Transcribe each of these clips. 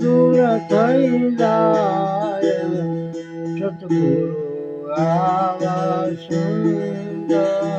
दूर कैलाय सतगुरु आवा सुंदर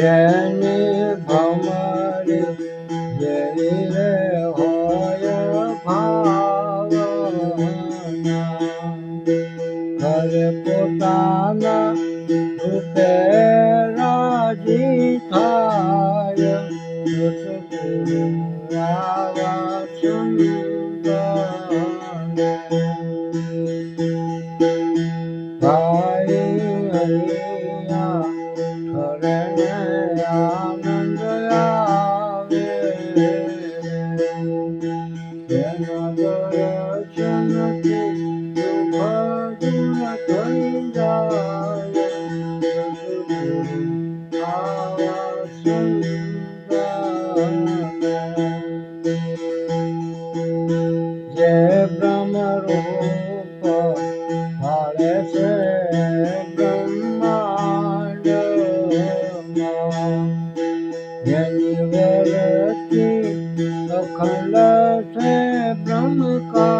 Yeni Deni bamari Yerine hoya pavana Kare potana Upera jitaya Yutukurava chundana Hari Hari જે બ્રહ્મરૂપ ફળે છે બ્રહ્માંડ અખંડ છે બ્રહ્મકાર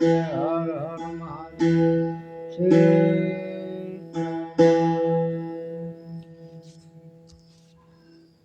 Yeah.